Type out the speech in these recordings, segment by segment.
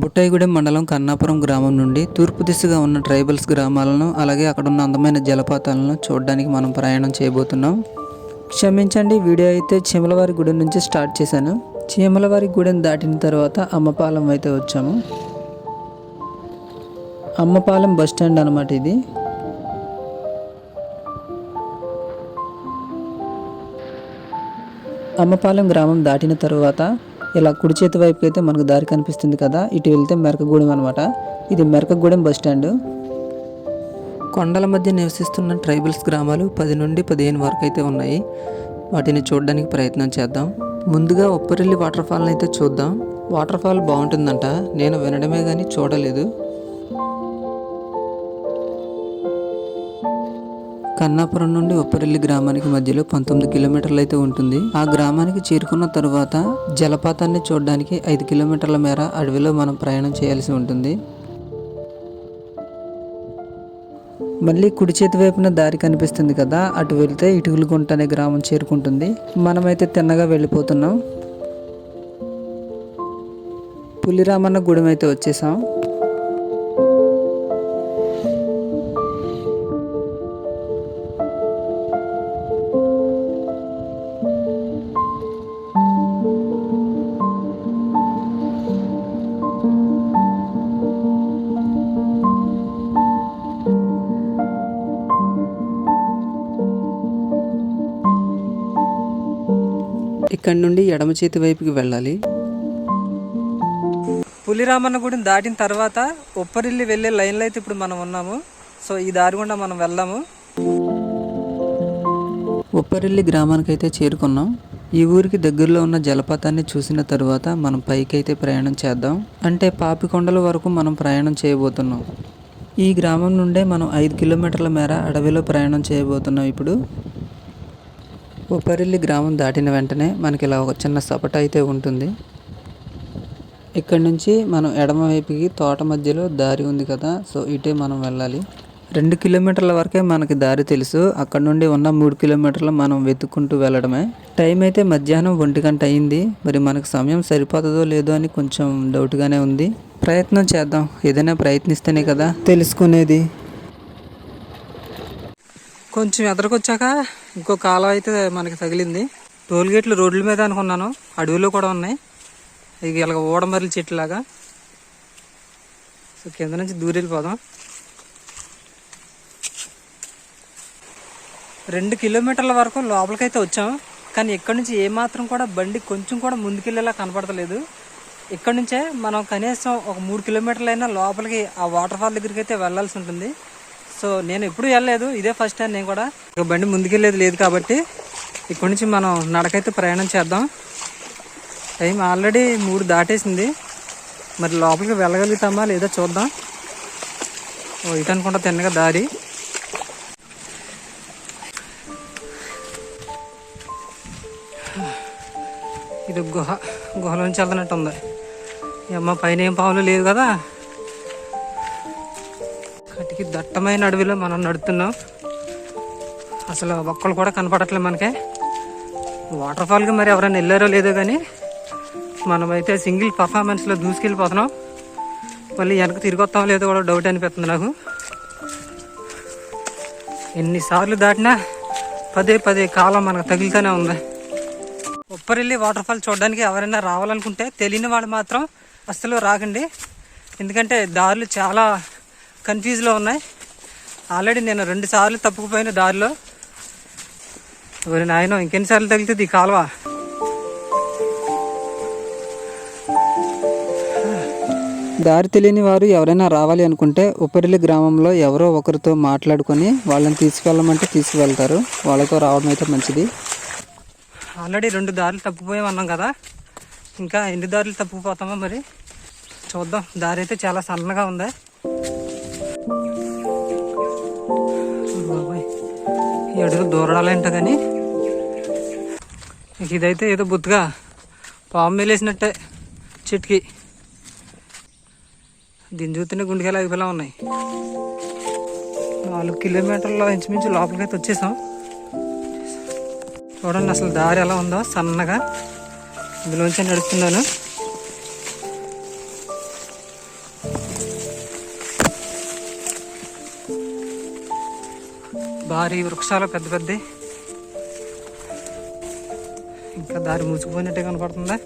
బుట్టాయిగూడెం మండలం కన్నాపురం గ్రామం నుండి తూర్పు దిశగా ఉన్న ట్రైబల్స్ గ్రామాలను అలాగే అక్కడ ఉన్న అందమైన జలపాతాలను చూడడానికి మనం ప్రయాణం చేయబోతున్నాం. క్షమించండి వీడియో అయితే చీమలవారి గుడి నుంచి స్టార్ట్ చేశాను. చీమలవారి గూడెం దాటిన తర్వాత అమ్మపాలెం అయితే వచ్చాము. అమ్మపాలెం బస్ స్టాండ్ అనమాట ఇది. అమ్మపాలెం గ్రామం దాటిన తర్వాత ఇలా కుడి చేతి వైపుకి అయితే మనకు దారి కనిపిస్తుంది కదా ఇటు వెళ్తే మెరకగూడెం అనమాట ఇది మెరకగూడెం బస్ స్టాండ్. కొండల మధ్య నివసిస్తున్న ట్రైబల్స్ గ్రామాలు పది నుండి పదిహేను వరకు అయితే ఉన్నాయి. వాటిని చూడడానికి ప్రయత్నం చేద్దాం. ముందుగా ఉప్పరిల్లి వాటర్ ఫాల్ని అయితే చూద్దాం. వాటర్ ఫాల్ బాగుంటుందంట. నేను వినడమే కానీ చూడలేదు. కన్నాపురం నుండి ఉప్పరెల్లి గ్రామానికి మధ్యలో పంతొమ్మిది కిలోమీటర్లు అయితే ఉంటుంది. ఆ గ్రామానికి చేరుకున్న తరువాత జలపాతాన్ని చూడడానికి ఐదు కిలోమీటర్ల మేర అడవిలో మనం ప్రయాణం చేయాల్సి ఉంటుంది. మళ్ళీ కుడి చేతి వైపున దారి కనిపిస్తుంది కదా అటు వెళ్తే ఇటుగులుగుంట అనే గ్రామం చేరుకుంటుంది. మనమైతే తిన్నగా వెళ్ళిపోతున్నాం. పులిరామన్న గుడి అయితే వచ్చేసాం. ఇక్కడ నుండి ఎడమ చేతి వైపుకి వెళ్ళాలి. పులిరామన్న గుడిని దాటిన తర్వాత ఉప్పరిల్లి వెళ్ళే లైన్లో అయితే ఇప్పుడు మనం ఉన్నాము. సో ఈ దారి గుండా మనం వెళ్దాము. ఉప్పరిల్లి గ్రామానికి అయితే చేరుకున్నాం. ఈ ఊరికి దగ్గరలో ఉన్న జలపాతాన్ని చూసిన తరువాత మనం పైకి అయితే ప్రయాణం చేద్దాం. అంటే పాపికొండల వరకు మనం ప్రయాణం చేయబోతున్నాం. ఈ గ్రామం నుండే మనం ఐదు కిలోమీటర్ల మేర అడవిలో ప్రయాణం చేయబోతున్నాం ఇప్పుడు. ఉప్పరిల్లి గ్రామం దాటిన వెంటనే మనకి ఇలా ఒక చిన్న సపట అయితే ఉంటుంది. ఇక్కడ నుంచి మనం ఎడమవైపుకి తోట మధ్యలో దారి ఉంది కదా సో ఇటే మనం వెళ్ళాలి. రెండు కిలోమీటర్ల వరకే మనకి దారి తెలుసు. అక్కడ నుండి ఉన్న మూడు కిలోమీటర్లు మనం వెతుక్కుంటూ వెళ్ళడమే. టైం అయితే మధ్యాహ్నం ఒంటి గంట అయింది. మరి మనకు సమయం సరిపోతుందో లేదో అని కొంచెం డౌట్గానే ఉంది. ప్రయత్నం చేద్దాం. ఏదైనా ప్రయత్నిస్తేనే కదా తెలుసుకునేది. కొంచెం ఎదరకొచ్చాక ఇంకో కాలం అయితే మనకి తగిలింది. టోల్ గేట్లు రోడ్ల మీద అనుకున్నాను. అడవిలో కూడా ఉన్నాయి. ఇక ఇలాగ ఓడమర్రి చెట్టులాగా. సో కింద నుంచి దూరి వెళ్ళిపోదాం. రెండు కిలోమీటర్ల వరకు లోపలికైతే వచ్చాం. కానీ ఇక్కడ నుంచి ఏమాత్రం కూడా బండి కొంచెం కూడా ముందుకెళ్ళేలా కనపడతలేదు. ఇక్కడ నుంచే మనం కనీసం ఒక మూడు కిలోమీటర్లైనా లోపలికి ఆ వాటర్ ఫాల్ దగ్గరికి అయితే వెళ్ళాల్సి ఉంటుంది. సో నేను ఎప్పుడు వెళ్ళలేదు. ఇదే ఫస్ట్ టైం నేను కూడా. ఇక బండి ముందుకెళ్ళేది లేదు కాబట్టి ఇక్కడి నుంచి మనం నడకైతే ప్రయాణం చేద్దాం. టైం ఆల్రెడీ మూడు దాటేసింది. మరి లోపలికి వెళ్ళగలుగుతామా లేదా చూద్దాం. ఓ ఇటు అనుకుంటా తిన్నగా దారి. ఇది గుహ. గుహలోంచి వెళ్తున్నట్టు ఉంది అమ్మ పైన ఏం పావులు లేదు కదా. ఈ దట్టమైన అడవిలో మనం నడుతున్నాం అసలు ఒక్కళ్ళు కూడా కనపడట్లేదు మనకి. వాటర్ ఫాల్కి మరి ఎవరైనా వెళ్ళారో లేదో కానీ మనమైతే సింగిల్ పర్ఫార్మెన్స్లో దూసుకెళ్ళిపోతున్నాం. మళ్ళీ వెనక తిరిగి వస్తాం లేదో కూడా డౌట్ అనిపిస్తుంది నాకు. ఎన్నిసార్లు దాటినా పదే పదే కాలం మనకు తగులుతూనే ఉంది. ఉప్పరెల్లి వాటర్ ఫాల్ చూడడానికి ఎవరైనా రావాలనుకుంటే తెలియని వాళ్ళు మాత్రం అస్సలు రాకండి. ఎందుకంటే దారులు చాలా కన్ఫ్యూజ్లో ఉన్నాయి. ఆల్రెడీ నేను రెండు సార్లు తప్పుకుపోయిన దారిలో. ఎవరి నాయన ఇంకెన్నిసార్లు తగులుతుంది ఈ కాలువ? దారి తెలియని వారు ఎవరైనా రావాలి అనుకుంటే ఉపరిల్లి గ్రామంలో ఎవరో ఒకరితో మాట్లాడుకొని వాళ్ళని తీసుకెళ్ళమంటే తీసుకువెళ్తారు. వాళ్ళతో రావడం అయితే మంచిది. ఆల్రెడీ రెండు దారులు తప్పిపోయామన్నాం కదా. ఇంకా ఎన్ని దారులు తప్పిపోతామో మరి? చూద్దాం. దారి అయితే చాలా సన్నగా ఉంది. ఈ అడుగు కానీ ఇదైతే ఏదో బుద్ధిగా పాము మేలేసినట్టే చెట్టుకి దీన్ని చూస్తేనే గుండెకాయలు అయిపోయేలా ఉన్నాయి. నాలుగు కిలోమీటర్ల ఇంచుమించు లోపలికి అయితే వచ్చేసాం. చూడండి అసలు దారి ఎలా ఉందో సన్నగా. ఇందులోంచి నడుస్తున్నాను భారీ వృక్షాలు పెద్ద పెద్ద. ఇంకా దారి మూసుకుపోయినట్టే కనపడుతుందా.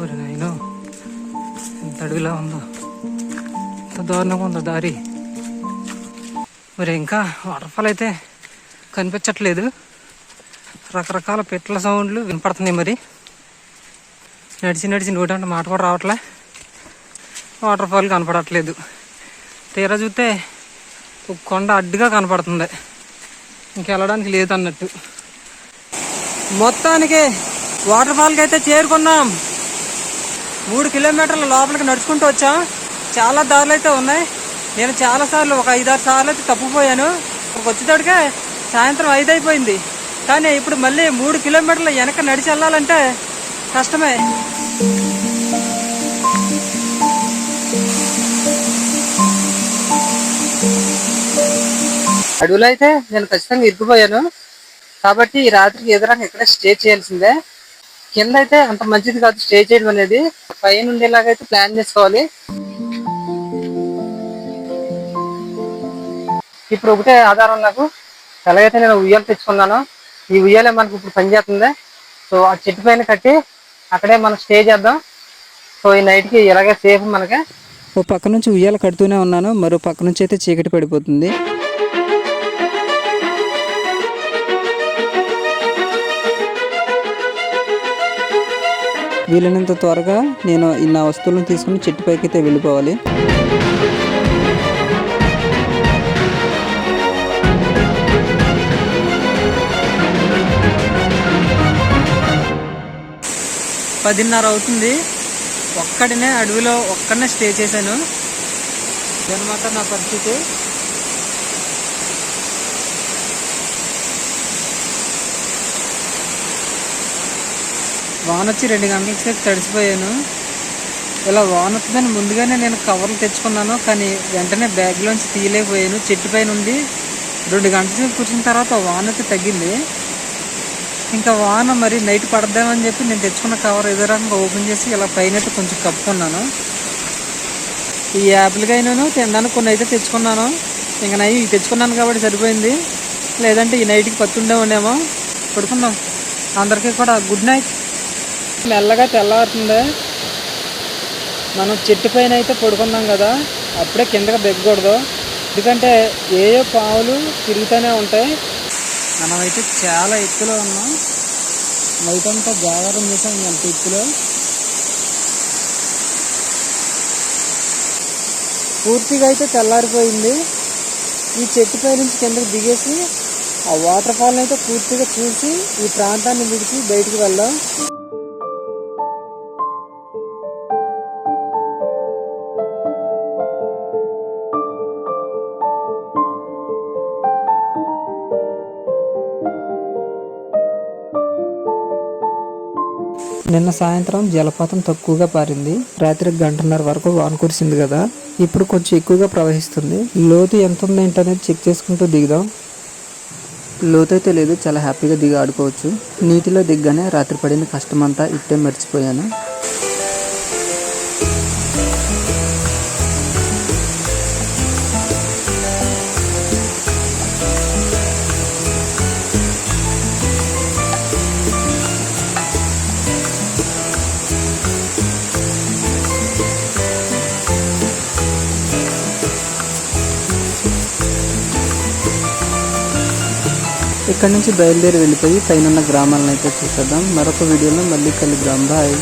ఓరి నాయనో ఎంత అడవిలా ఉందో? ఇంత దారుణంగా ఉందో దారి? మరి ఇంకా వాటర్ఫాల్ అయితే కనిపించట్లేదు. రకరకాల పెట్ల సౌండ్లు వినపడుతున్నాయి మరి. నడిచి నడిచి నోటంటే మాట కూడా రావట్లే. వాటర్ ఫాల్ కనపడట్లేదు. తీరా చూస్తే ఒక కొండ అడ్డుగా కనపడుతుంది. ఇంకెళ్ళడానికి లేదు అన్నట్టు. మొత్తానికి వాటర్ఫాల్కి అయితే చేరుకున్నాం. మూడు కిలోమీటర్ల లోపలికి నడుచుకుంటూ వచ్చాం. చాలా దారులు అయితే ఉన్నాయి. నేను చాలా సార్లు ఒక ఐదారు సార్లు అయితే తప్పిపోయాను. ఇక్కడికి వచ్చేటప్పటికే సాయంత్రం ఐదు అయిపోయింది కానీ ఇప్పుడు మళ్ళీ మూడు కిలోమీటర్ల వెనక నడిచి వెళ్ళాలంటే కష్టమే. అడవిలో అయితే నేను ఖచ్చితంగా ఇరుక్కుపోయాను. కాబట్టి ఈ రాత్రికి ఎదురాక ఇక్కడ స్టే చేయాల్సిందే. కింద అయితే అంత మంచిది కాదు స్టే చేయడం అనేది. పైన ఉండేలాగైతే ప్లాన్ చేసుకోవాలి. ఇప్పుడు ఒకటే ఆధారం నాకు. ఎలాగైతే నేను ఉయ్యాలు తెచ్చుకున్నాను. ఈ ఉయ్యాలే మనకు ఇప్పుడు పనిచేస్తుంది సో ఆ చెట్టు పైన కట్టి అక్కడే మనం స్టే చేద్దాం. సో ఈ నైట్కి ఇలాగే సేఫ్ మనకి. ఓ పక్క నుంచి ఉయ్యాల కడుతూనే ఉన్నాను. మరో పక్క నుంచి అయితే చీకటి పడిపోతుంది. వీలైనంత త్వరగా నేను ఈ నా వస్తువులను తీసుకుని చెట్టు పైకి అయితే వెళ్ళిపోవాలి. పదిన్నర అవుతుంది. ఒక్కడినే అడవిలో ఒక్కడనే స్టే చేశాను. అనమాట నా పరిస్థితి. వాన వచ్చి రెండు గంటల సేపు తడిసిపోయాను. ఇలా వాన వస్తుందని ముందుగానే నేను కవర్లు తెచ్చుకున్నాను కానీ వెంటనే బ్యాగ్లోంచి తీయలేకపోయాను. చెట్టు పైన ఉండి రెండు గంటల సేపు కూర్చున్న తర్వాత వాన వచ్చి తగ్గింది. ఇంకా వాన మరి నైట్ పడద్దామని చెప్పి నేను తెచ్చుకున్న కవర్ ఏదో రకంగా ఓపెన్ చేసి ఇలా పైన అయితే కొంచెం కప్పుకున్నాను. ఈ యాపిల్కైనాను తినడానికి కొన్ని అయితే తెచ్చుకున్నాను. ఇంకా నై తెచ్చుకున్నాను కాబట్టి సరిపోయింది. లేదంటే ఈ నైట్కి పత్తుండే ఉండేమో పడుకుందాం. అందరికీ కూడా గుడ్ నైట్ మెల్లగా తెల్లారుతుంది. మనం చెట్టు పైన అయితే పడుకున్నాం కదా. అప్పుడే కిందకి దిగకూడదు ఎందుకంటే ఏయో పావులు తిరుగుతూనే ఉంటాయి. మనమైతే చాలా ఎత్తులో ఉన్నాం. నైట్ అంతా జాగారం చేసాం ఎంత ఎత్తులో. పూర్తిగా అయితే తెల్లారిపోయింది. ఈ చెట్టు పై నుంచి కిందకి దిగేసి ఆ వాటర్ ఫాల్ని అయితే పూర్తిగా చూసి ఈ ప్రాంతాన్ని విడిచి బయటికి వెళ్దాం. నిన్న సాయంత్రం జలపాతం తక్కువగా పారింది. రాత్రి గంటన్నర వరకు వాన కురిసింది కదా. ఇప్పుడు కొంచెం ఎక్కువగా ప్రవహిస్తుంది. లోతు ఎంత ఉంది ఏంటనేది చెక్ చేసుకుంటూ దిగుదాం. లోతు అయితే లేదు చాలా హ్యాపీగా దిగి ఆడుకోవచ్చు. నీటిలో దిగ్గానే రాత్రి పడిన కష్టమంతా ఇట్టే మర్చిపోయాను. ఇక్కడ నుంచి బయలుదేరి వెళ్ళిపోయి పైన గ్రామాలను అయితే చూసేద్దాం. మరొక వీడియోలో మళ్ళీ కలుద్దాం బాయ్.